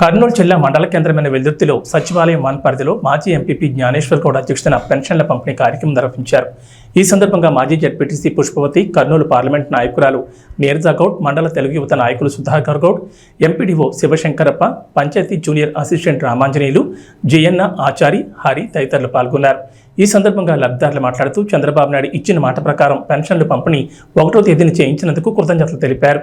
కర్నూలు జిల్లా మండల కేంద్రమైన వెల్దుర్తిలో సచివాలయం వన్ పరిధిలో మాజీ ఎంపీపీ జ్ఞానేశ్వర్ గౌడ్ అధ్యక్షతన పెన్షన్ల పంపిణీ కార్యక్రమం నిర్వహించారు. ఈ సందర్భంగా మాజీ జడ్పీటీసీ పుష్పవతి కర్నూలు పార్లమెంట్ నాయకురాలు నీరజా గౌడ్ మండల తెలుగు యువత నాయకులు Sudhakar Goud MPDO Shivashankarappa panchayat junior assistant Ramanjaneyulu Jayanna Achari Hari తదితరులు పాల్గొన్నారు. ఈ సందర్భంగా లబ్ధిదారులు మాట్లాడుతూ చంద్రబాబు నాయుడు ఇచ్చిన మాట ప్రకారం పెన్షన్లు పంపిణీ ఒకటో తేదీని చేయించినందుకు కృతజ్ఞతలు తెలిపారు.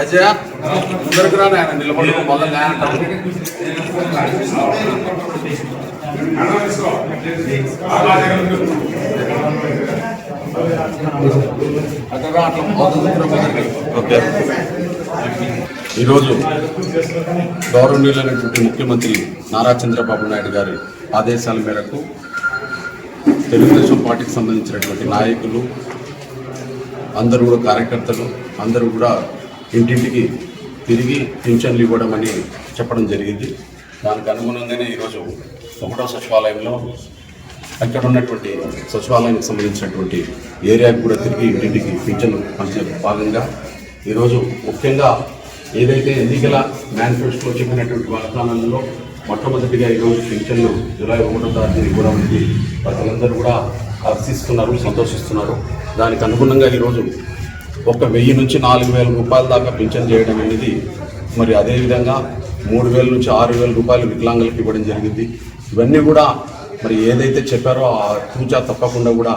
అజయ ముందరకు రా నాయన నిలబడి మొదలు నాయన ఓకే ఈరోజు గౌరవనీయులైనటువంటి ముఖ్యమంత్రి నారా చంద్రబాబు నాయుడు గారి ఆదేశాల మేరకు తెలుగుదేశం పార్టీకి సంబంధించినటువంటి నాయకులు అందరూ కూడా కార్యకర్తలు అందరూ కూడా ఇంటింటికి తిరిగి పింఛన్లు ఇవ్వడం అని చెప్పడం జరిగింది. దానికి అనుగుణంగానే ఈరోజు ఒకటో సచివాలయంలో అక్కడ ఉన్నటువంటి సచివాలయానికి సంబంధించినటువంటి ఏరియాకి కూడా తిరిగి ఇంటింటికి పింఛన్లు పంచే భాగంగా ఈరోజు ముఖ్యంగా ఏదైతే ఎన్నికల మేనిఫెస్టోలో చెప్పినటువంటి వాగ్దానంలో మొట్టమొదటిగా ఈరోజు పింఛన్లు జూలై ఒకటో తారీఖున ఇవ్వడం అనేది ప్రజలందరూ కూడా హర్షిస్తున్నారు సంతోషిస్తున్నారు. దానికి అనుగుణంగా ఈరోజు ఒక వెయ్యి నుంచి నాలుగు వేల రూపాయల దాకా పింఛన్ చేయడం అనేది మరి అదేవిధంగా మూడు వేల నుంచి ఆరు వేల రూపాయలు వికలాంగులకు ఇవ్వడం జరిగింది. ఇవన్నీ కూడా మరి ఏదైతే చెప్పారో ఆ తూచా తప్పకుండా కూడా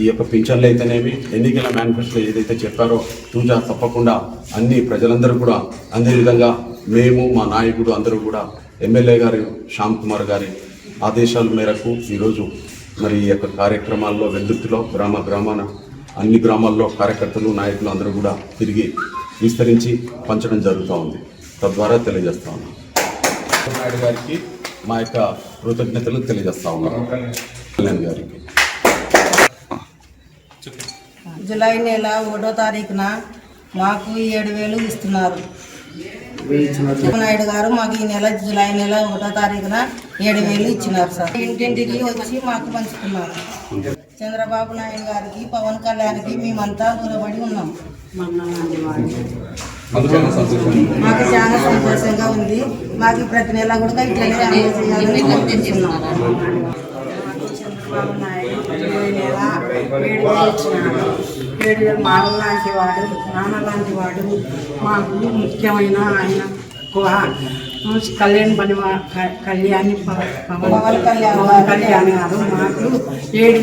ఈ యొక్క పింఛన్లు అయితేనేమి ఎన్నికల మేనిఫెస్టోలో ఏదైతే చెప్పారో తూచా తప్పకుండా అన్ని ప్రజలందరూ కూడా అందే విధంగా మేము మా నాయకుడు అందరూ కూడా ఎమ్మెల్యే గారు శ్యామ్ కుమార్ గారి ఆదేశాల మేరకు ఈరోజు మరి ఈ యొక్క కార్యక్రమాల్లో వెల్దుర్తిలో గ్రామ గ్రామాన అన్ని గ్రామాల్లో కార్యకర్తలు నాయకులు అందరూ కూడా తిరిగి విస్తరించి పంచడం జరుగుతూ ఉంది. తద్వారా తెలియజేస్తా ఉన్నాం. నాయుడు గారికి మా యొక్క కృతజ్ఞతలు తెలియజేస్తా ఉన్నాను. కళ్యాణ్ గారికి. జులై నెల ఒకటో తారీఖున మాకు ఏడు వేలు ఇస్తున్నారు. నాయుడు గారు మాకు ఈ నెల జులై నెల ఒకటో తారీఖున ఏడు వేలు ఇచ్చినారు సార్. ఇంటింటికి వచ్చి మాకు పంచుకున్నారు. చంద్రబాబు నాయుడు గారికి పవన్ కళ్యాణ్కి మేమంతా గురబడి ఉన్నాం. మాకు చాలా సంతోషంగా ఉంది. మాకు ప్రతి నెల కూడా ఇట్లనే చంద్రబాబు నాయుడు ఏడు వేలు లాంటి వాడు నాన్న లాంటి వాడు మాకు ముఖ్యమైన ఆయన కళ్యాణ్ పని కళ్యాణి పవన్ కళ్యాణ్ గారు మాకు ఏడు